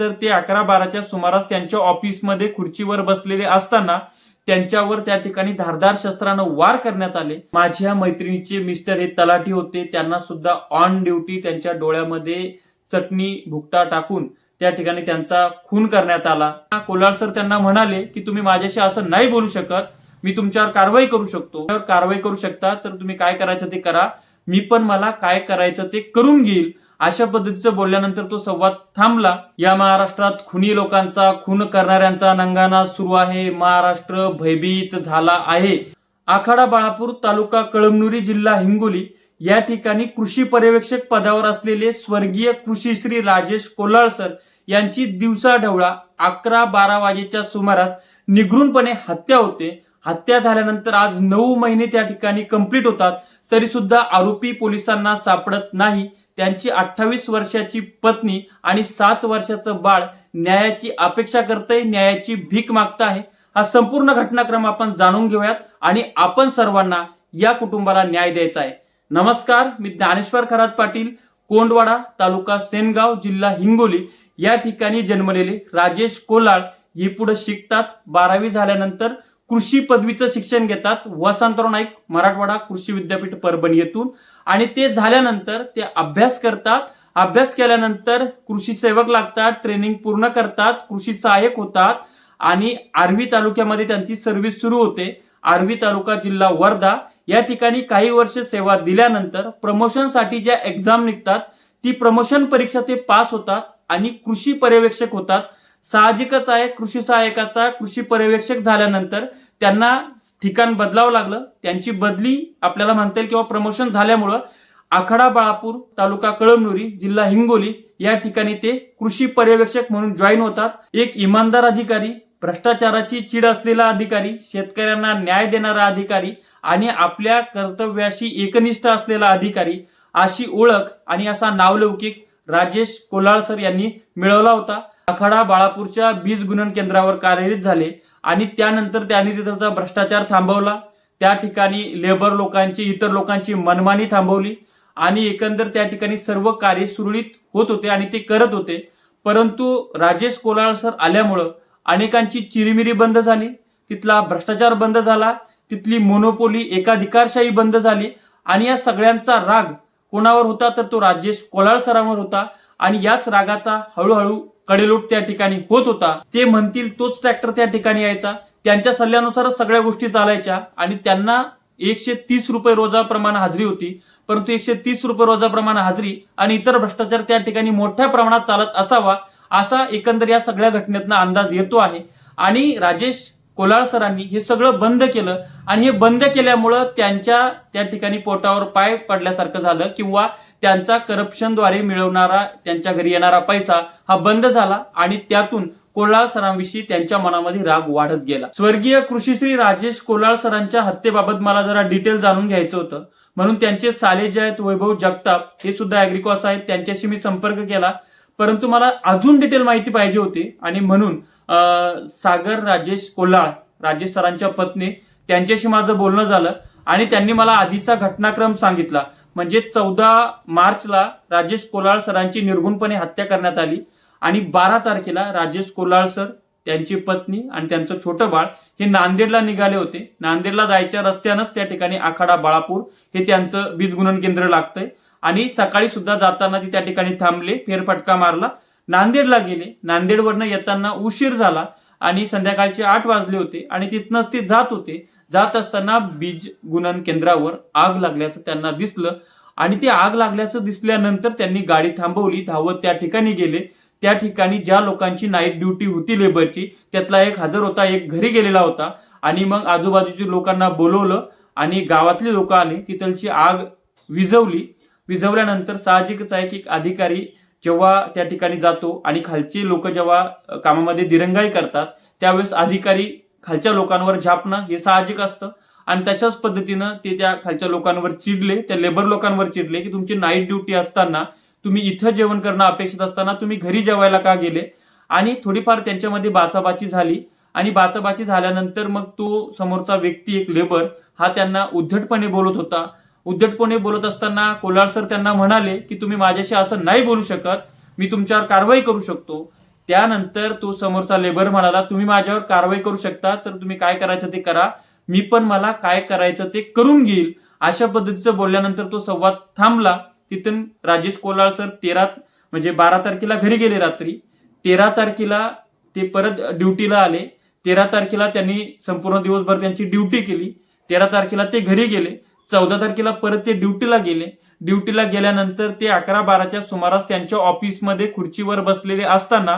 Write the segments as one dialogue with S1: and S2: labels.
S1: तर ते अकरा बाराच्या सुमारास त्यांच्या ऑफिसमध्ये खुर्चीवर बसलेले असताना त्यांच्यावर त्या ठिकाणी धारदार शस्त्रानं वार करण्यात आले. माझ्या मैत्रिणीचे मिस्टर हे तलाठी होते. त्यांना सुद्धा ऑन ड्युटी त्यांच्या डोळ्यामध्ये चटणी भुकटा टाकून त्या ठिकाणी त्यांचा खून करण्यात आला. कोलाळ सर त्यांना म्हणाले की तुम्ही माझ्याशी असं नाही बोलू शकत. मी तुमच्यावर कारवाई करू शकतो. कारवाई करू शकता तर तुम्ही काय करायचं ते करा. मी पण मला काय करायचं ते करून घेईल. अशा पद्धतीचं बोलल्यानंतर तो संवाद थांबला. या महाराष्ट्रात खुनी लोकांचा खून करणाऱ्यांचा नंगाना सुरू आहे. महाराष्ट्र भयभीत झाला आहे. आखाडा बाळापूर तालुका कळमनुरी जिल्हा हिंगोली या ठिकाणी कृषी पर्यवेक्षक पदावर असलेले स्वर्गीय कृषीश्री राजेश कोलाळ सर यांची दिवसा ढवळा अकरा बारा वाजेच्या सुमारास निघृणपणे हत्या होते. हत्या झाल्यानंतर आज नऊ महिने त्या ठिकाणी कंप्लीट होतात. तरी सुद्धा आरोपी पोलिसांना सापडत नाही. त्यांची अठ्ठावीस वर्षाची पत्नी आणि सात वर्षाचं बाळ न्यायाची अपेक्षा करतंय न्यायाची भीक मागत आहे हा संपूर्ण घटनाक्रम आपण जाणून घेऊयात आणि आपण सर्वांना या कुटुंबाला न्याय द्यायचा आहे. नमस्कार मी ज्ञानेश्वर खरात पाटील कोंडवाडा तालुका सेनगाव जिल्हा हिंगोली. या ठिकाणी जन्मलेले राजेश कोलाळ. हे पुढे शिकतात. बारावी झाल्यानंतर कृषी पदवीचं शिक्षण घेतात. वसंतराव नाईक मराठवाडा कृषी विद्यापीठ परभणी येथून. आणि ते झाल्यानंतर ते अभ्यास करतात. अभ्यास केल्यानंतर कृषी सेवक लागतात ट्रेनिंग पूर्ण करतात कृषी सहाय्यक होतात. आणि आर्वी तालुक्यामध्ये त्यांची सर्व्हिस सुरू होते. आर्वी तालुका जिल्हा वर्धा. या ठिकाणी काही वर्ष सेवा दिल्यानंतर प्रमोशनसाठी ज्या एक्झाम निघतात ती प्रमोशन परीक्षा ते पास होतात आणि कृषी पर्यवेक्षक होतात. साहजिकच आहे कृषी सहाय्यकाचा कृषी पर्यवेक्षक झाल्यानंतर त्यांना ठिकाण बदलावं लागलं. त्यांची बदली आपल्याला म्हणता येईल किंवा प्रमोशन झाल्यामुळं आखाडा बाळापूर तालुका कळमनुरी जिल्हा हिंगोली या ठिकाणी ते कृषी पर्यवेक्षक म्हणून जॉईन होतात. एक इमानदार अधिकारी भ्रष्टाचाराची चीड असलेला अधिकारी शेतकऱ्यांना न्याय देणारा अधिकारी आणि आपल्या कर्तव्याशी एकनिष्ठ असलेला अधिकारी अशी ओळख आणि असा नावलौकिक राजेश कोलाळ सर यांनी मिळवला होता. आखाडा बाळापूरच्या बीज गुणन केंद्रावर कार्यरत झाले आणि त्यानंतर त्यांनी तिथलचा भ्रष्टाचार थांबवला. त्या ठिकाणी लेबर लोकांची इतर लोकांची मनमानी थांबवली आणि एकंदर त्या ठिकाणी सर्व कार्य सुरळीत होत होते आणि ते करत होते. परंतु राजेश कोलाळ सर आल्यामुळं अनेकांची चिरीमिरी बंद झाली. तिथला भ्रष्टाचार बंद झाला. तिथली मोनोपोली एकाधिकारशाही बंद झाली आणि या सगळ्यांचा राग कोणावर होता तर तो राजेश कोलाळ सरांवर होता आणि याच रागाचा हळूहळू कडेलोट त्या ठिकाणी होत होता. ते म्हणतील तोच ट्रॅक्टर त्या ठिकाणी यायचा. त्यांच्या सल्ल्यानुसारच सगळ्या गोष्टी चालायच्या आणि त्यांना एकशे तीस रुपये रोजाप्रमाणे हाजरी होती. परंतु एकशे तीस रुपये रोजाप्रमाणे हाजरी आणि इतर भ्रष्टाचार त्या ठिकाणी मोठ्या प्रमाणात चालत असावा असा एकंदर या सगळ्या घटनेतनं अंदाज येतो आहे. आणि राजेश कोलाळ सरांनी हे सगळं बंद केलं आणि हे बंद केल्यामुळं त्यांच्या त्या ठिकाणी पोटावर पाय पडल्यासारखं झालं किंवा त्यांचा करप्शनद्वारे मिळवणारा त्यांच्या घरी येणारा पैसा हा बंद झाला आणि त्यातून कोलाळ सरांविषयी त्यांच्या मनामध्ये राग वाढत गेला. स्वर्गीय कृषीश्री राजेश कोलाळ सरांच्या हत्येबाबत मला जरा डिटेल जाणून घ्यायचं होतं. म्हणून त्यांचे साले जे आहेत वैभव जगताप हे सुद्धा अॅग्रिकॉस आहेत. त्यांच्याशी मी संपर्क केला. परंतु मला अजून डिटेल माहिती पाहिजे होती आणि म्हणून सागर राजेश कोल्हाळ राजेश सरांच्या पत्नी त्यांच्याशी माझं बोलणं झालं आणि त्यांनी मला आधीचा घटनाक्रम सांगितला. म्हणजे चौदा मार्चला राजेश कोलाळ सरांची निर्गुणपणे हत्या करण्यात आली आणि बारा तारखेला राजेश कोलाळ सर त्यांची पत्नी आणि त्यांचं छोटं बाळ हे नांदेडला निघाले होते. नांदेडला जायच्या रस्त्यानंच त्या ठिकाणी आखाडा बाळापूर हे त्यांचं बीज गुणन केंद्र लागतंय. आणि सकाळी सुद्धा जाताना ते त्या ठिकाणी थांबले फेरफटका मारला. नांदेडला गेले. नांदेडवरनं येताना उशीर झाला आणि संध्याकाळचे आठ वाजले होते आणि तिथनंच ते जात होते. जात असताना बीज गुणन केंद्रावर आग लागल्याचं त्यांना दिसलं आणि ते आग लागल्याचं दिसल्यानंतर त्यांनी गाडी थांबवली. धावत त्या ठिकाणी गेले. त्या ठिकाणी ज्या लोकांची नाईट ड्युटी होती लेबरची त्यातला एक हजर होता एक घरी गेलेला होता आणि मग आजूबाजूच्या लोकांना बोलवलं आणि गावातली लोक आली. तिथलची आग विझवली. विझवल्यानंतर साहजिकच आहे की एक अधिकारी जेव्हा त्या ठिकाणी जातो आणि खालची लोक जेव्हा कामामध्ये दिरंगाई करतात त्यावेळेस अधिकारी खालच्या लोकांवर झापणं हे साहजिक असतं. आणि त्याच्याच पद्धतीनं ते त्या खालच्या लोकांवर चिडले त्या लेबर लोकांवर चिडले की तुमची नाईट ड्युटी असताना तुम्ही इथं जेवण करणं अपेक्षित असताना तुम्ही घरी जेवायला का गेले? आणि थोडीफार त्यांच्यामध्ये बाचाबाची झाली. आणि बाचाबाची झाल्यानंतर मग तो समोरचा व्यक्ती एक लेबर हा त्यांना उद्धटपणे बोलत होता. उद्धटपणे बोलत असताना कोलाळ सर त्यांना म्हणाले की तुम्ही माझ्याशी असं नाही बोलू शकत. मी तुमच्यावर कारवाई करू शकतो. त्यानंतर तो समोरचा लेबर म्हणाला तुम्ही माझ्यावर कारवाई करू शकता तर तुम्ही काय करायचं ते करा. मी पण मला काय करायचं ते करून घेईल. अशा पद्धतीचं बोलल्यानंतर तो संवाद थांबला. तिथून राजेश कोलाळ सर तेरा म्हणजे बारा तारखेला घरी गेले रात्री. तेरा तारखेला ते परत ड्युटीला आले. तेरा तारखेला त्यांनी संपूर्ण दिवसभर त्यांची ड्युटी केली. तेरा तारखेला ते घरी गेले. चौदा तारखेला परत ते ड्युटीला गेले. ड्युटीला गेल्यानंतर ते अकरा बाराच्या सुमारास त्यांच्या ऑफिसमध्ये खुर्चीवर बसलेले असताना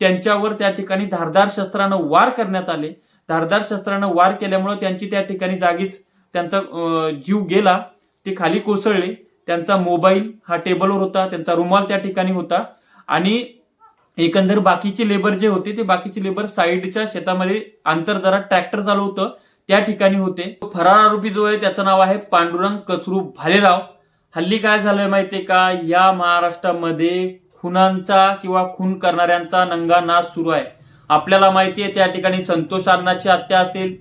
S1: त्यांच्यावर त्या ठिकाणी धारदार शस्त्रानं वार करण्यात आले. धारदार शस्त्रानं वार केल्यामुळे त्यांची त्या ठिकाणी जागीच त्यांचा जीव गेला. ते खाली कोसळले. त्यांचा मोबाईल हा टेबलवर होता. त्यांचा रुमाल त्या ठिकाणी होता. आणि एकंदर बाकीचे लेबर जे होते ते बाकीचे लेबर साईडच्या शेतामध्ये अंतर जरा ट्रॅक्टर चालू होतं त्या ठिकाणी होते. फरार आरोपी जो आहे त्याचं नाव आहे पांडुरंग कचरू भालेराव. हल्ली काय झालंय माहितीये का? या महाराष्ट्रामध्ये खुनांचा किंवा खून करणाऱ्यांचा नंगा नाश सुरू आहे. आपल्याला माहिती आहे त्या ठिकाणी संतोष अण्णाची हत्या असेल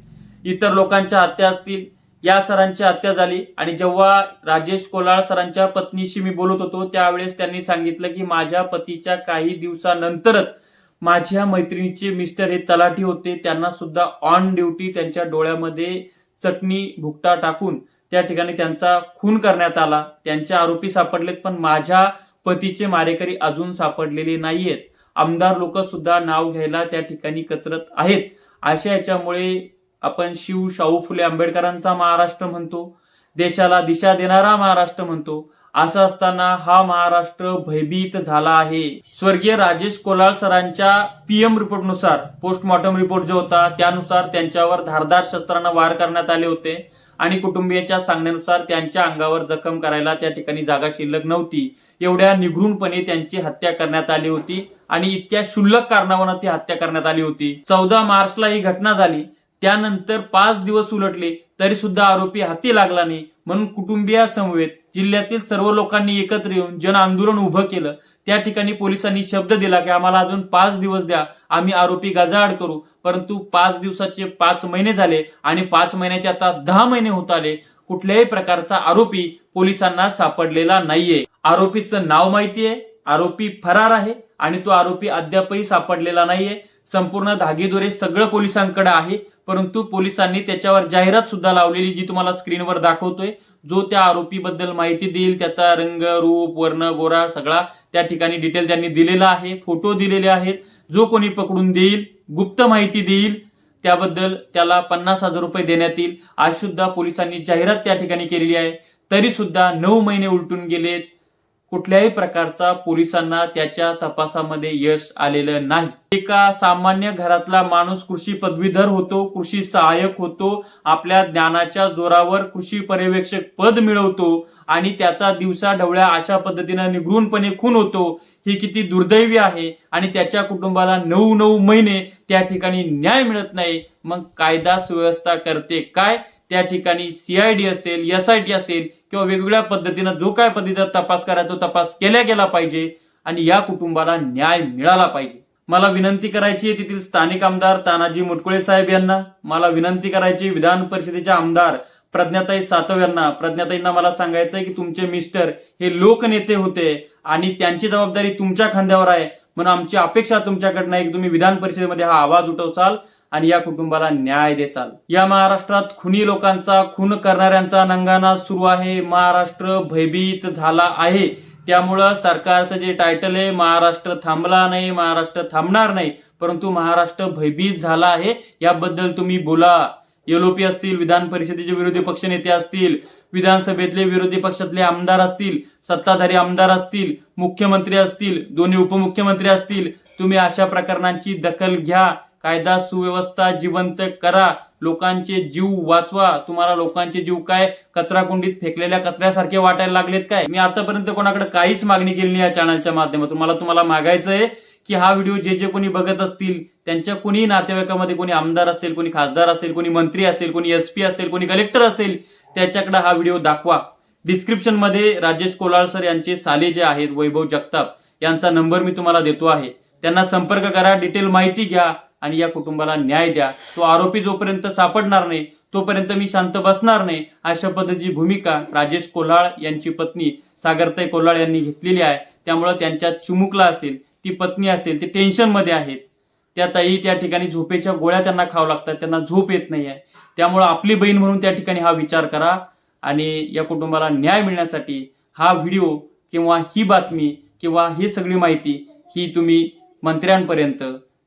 S1: इतर लोकांच्या हत्या असतील या सरांची हत्या झाली आणि जेव्हा राजेश कोलाळ सरांच्या पत्नीशी मी बोलत होतो त्यावेळेस त्यांनी सांगितलं की माझ्या पतीच्या काही दिवसानंतरच माझ्या मैत्रिणीचे मिस्टर हे तलाठी होते त्यांना सुद्धा ऑन ड्युटी त्यांच्या डोळ्यामध्ये चटणी भुकटा टाकून त्या ठिकाणी त्यांचा खून करण्यात आला. त्यांचे आरोपी सापडलेत पण माझ्या पतीचे मारेकरी अजून सापडलेले नाहीयेत. आमदार लोक सुद्धा नाव घ्यायला त्या ठिकाणी कचरत आहेत. अशा याच्यामुळे आपण शिव शाहू फुले आंबेडकरांचा महाराष्ट्र म्हणतो. देशाला दिशा देणारा महाराष्ट्र म्हणतो. असं असताना हा महाराष्ट्र भयभीत झाला आहे. स्वर्गीय राजेश कोलाळ सरांच्या पीएम रिपोर्टनुसार पोस्टमॉर्टम रिपोर्ट जो होता त्यानुसार त्यांच्यावर धारदार शस्त्रांना वार करण्यात आले होते. आणि कुटुंबियाच्या सांगण्यानुसार त्यांच्या अंगावर जखम करायला त्या ठिकाणी जागा शिल्लक नव्हती. एवढ्या निघृणपणे त्यांची हत्या करण्यात आली होती आणि इतक्या क्षुल्लक कारणावरून ती हत्या करण्यात आली होती. चौदा मार्चला ही घटना झाली. त्यानंतर पाच दिवस उलटले तरी सुद्धा आरोपी हाती लागला नाही. म्हणून कुटुंबियासमवेत जिल्ह्यातील सर्व लोकांनी एकत्र येऊन जन आंदोलन उभं केलं. त्या ठिकाणी पोलिसांनी शब्द दिला की आम्हाला अजून पाच दिवस द्या. आम्ही आरोपी गाजाआड करू. परंतु पाच दिवसाचे पाच महिने झाले आणि पाच महिन्याचे आता दहा महिने होत आले. कुठल्याही प्रकारचा आरोपी पोलिसांना सापडलेला नाहीये. आरोपीचं नाव माहितीये आरोपी फरार आहे आणि तो आरोपी अद्यापही सापडलेला नाहीये. संपूर्ण धागेदोरे सगळं पोलिसांकडे आहे परंतु पोलिसांनी त्याच्यावर जाहिरात सुद्धा लावलेली जी तुम्हाला स्क्रीनवर दाखवतोय. जो त्या आरोपीबद्दल माहिती देईल त्याचा रंग रूप वर्ण गोरा सगळा त्या ठिकाणी डिटेल त्यांनी दिलेला आहे फोटो दिलेले आहेत. जो कोणी पकडून देईल गुप्त माहिती देईल त्याबद्दल त्याला पन्नास हजार रुपये देण्यात येईल. आज सुद्धा पोलिसांनी जाहिरात त्या ठिकाणी केलेली आहे. तरी सुद्धा नऊ महिने उलटून गेलेत. कुठल्याही प्रकारचा पोलिसांना त्याच्या तपासामध्ये यश आलेलं नाही. एका सामान्य घरातला माणूस कृषी पदवीधर होतो कृषी सहाय्यक होतो आपल्या ज्ञानाच्या जोरावर कृषी पर्यवेक्षक पद मिळवतो आणि त्याचा दिवसा ढवळ्या अशा पद्धतीनं निघृणपणे खून होतो हे किती दुर्दैवी आहे आणि त्याच्या कुटुंबाला नऊ नऊ महिने त्या ठिकाणी न्याय मिळत नाही मग कायदा सुव्यवस्था करते काय? त्या ठिकाणी सीआयडी असेल एस आय टी असेल किंवा वेगवेगळ्या पद्धतीनं जो काय पद्धतीचा तपास करायचा तपास केला गेला पाहिजे आणि या कुटुंबाला न्याय मिळाला पाहिजे. मला विनंती करायची आहे तेथील स्थानिक आमदार तानाजी मुटकुळे साहेब यांना. मला विनंती करायची विधान परिषदेचे आमदार प्रज्ञाताई सातव यांना. प्रज्ञाताईंना मला सांगायचं आहे की तुमचे मिस्टर हे लोकनेते होते आणि त्यांची जबाबदारी तुमच्या खांद्यावर आहे. म्हणून आमची अपेक्षा तुमच्याकडनं आहे की तुम्ही विधान परिषदेमध्ये हा आवाज उठवसाल. आणि या कुटुंबाला न्याय देसाल. या महाराष्ट्रात खुनी लोकांचा खून करणाऱ्यांचा नंगाना सुरू आहे. महाराष्ट्र भयभीत झाला आहे. त्यामुळं सरकारचं जे टायटल आहे महाराष्ट्र थांबला नाही महाराष्ट्र थांबणार नाही परंतु महाराष्ट्र भयभीत झाला आहे. याबद्दल तुम्ही बोला. एलओपी असतील विधान परिषदेचे विरोधी पक्षनेते असतील विधानसभेतले विरोधी पक्षातले आमदार असतील सत्ताधारी आमदार असतील मुख्यमंत्री असतील दोन्ही उपमुख्यमंत्री असतील तुम्ही अशा प्रकरणांची दखल घ्या. कायदा सुव्यवस्था जिवंत करा. लोकांचे जीव वाचवा. तुम्हाला लोकांचे जीव काय? कचरा कुंडीत फेकलेल्या कचऱ्यासारखे वाटायला लागलेत काय? मी आतापर्यंत कोणाकडे काहीच मागणी केली नाही या चॅनलच्या माध्यमातून. मला तुम्हाला मागायचं आहे की हा व्हिडिओ जे जे कोणी बघत असतील त्यांच्या कोणी नातेवाईकामध्ये कोणी आमदार असेल कोणी खासदार असेल कोणी मंत्री असेल कोणी एसपी असेल कोणी कलेक्टर असेल त्याच्याकडे हा व्हिडिओ दाखवा. डिस्क्रिप्शनमध्ये राजेश कोलाळ सर यांचे साले जे आहेत वैभव जगताप यांचा नंबर मी तुम्हाला देतो आहे. त्यांना संपर्क करा डिटेल माहिती घ्या. आणि या कुटुंबाला न्याय द्या. तो आरोपी जोपर्यंत सापडणार नाही तोपर्यंत मी शांत बसणार नाही अशा पद्धतीची भूमिका राजेश कोल्हाळ यांची पत्नी सागरताई कोल्हाळ यांनी घेतलेली आहे. त्यामुळे त्यांच्या चिमुकला असेल ती पत्नी असेल ती टेन्शनमध्ये आहेत. त्या ताई त्या ठिकाणी झोपेच्या गोळ्या त्यांना खावं लागतात त्यांना झोप येत नाही आहे. त्यामुळं आपली बहीण म्हणून त्या ठिकाणी हा विचार करा आणि या कुटुंबाला न्याय मिळण्यासाठी हा व्हिडिओ किंवा ही बातमी किंवा ही सगळी माहिती ही तुम्ही मंत्र्यांपर्यंत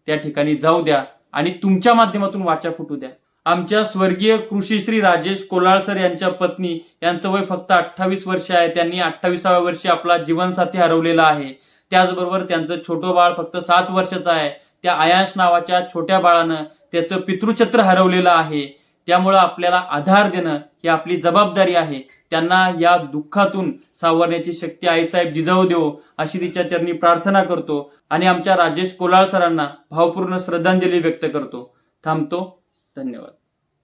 S1: त्या ठिकाणी जाऊ द्या आणि तुमच्या माध्यमातून वाचा फुटू द्या. आमच्या स्वर्गीय कृषी श्री राजेश कोलाळसर यांच्या पत्नी यांचं वय फक्त अठ्ठावीस वर्ष आहे. त्यांनी अठ्ठावीसाव्या वर्षी आपला जीवनसाथी हरवलेला आहे. त्याचबरोबर त्यांचं छोटं बाळ फक्त सात वर्षाचं आहे. त्या आयांश नावाच्या छोट्या बाळानं त्याचं पितृछत्र हरवलेलं आहे. त्यामुळं आपल्याला आधार देणं ही आपली जबाबदारी आहे. त्यांना या दुःखातून सावरण्याची शक्ती आईसाहेब जिजाऊ देव अशी तिच्या चरणी प्रार्थना करतो आणि आमच्या राजेश कोलाळ सरांना भावपूर्ण श्रद्धांजली व्यक्त करतो. थांबतो. धन्यवाद.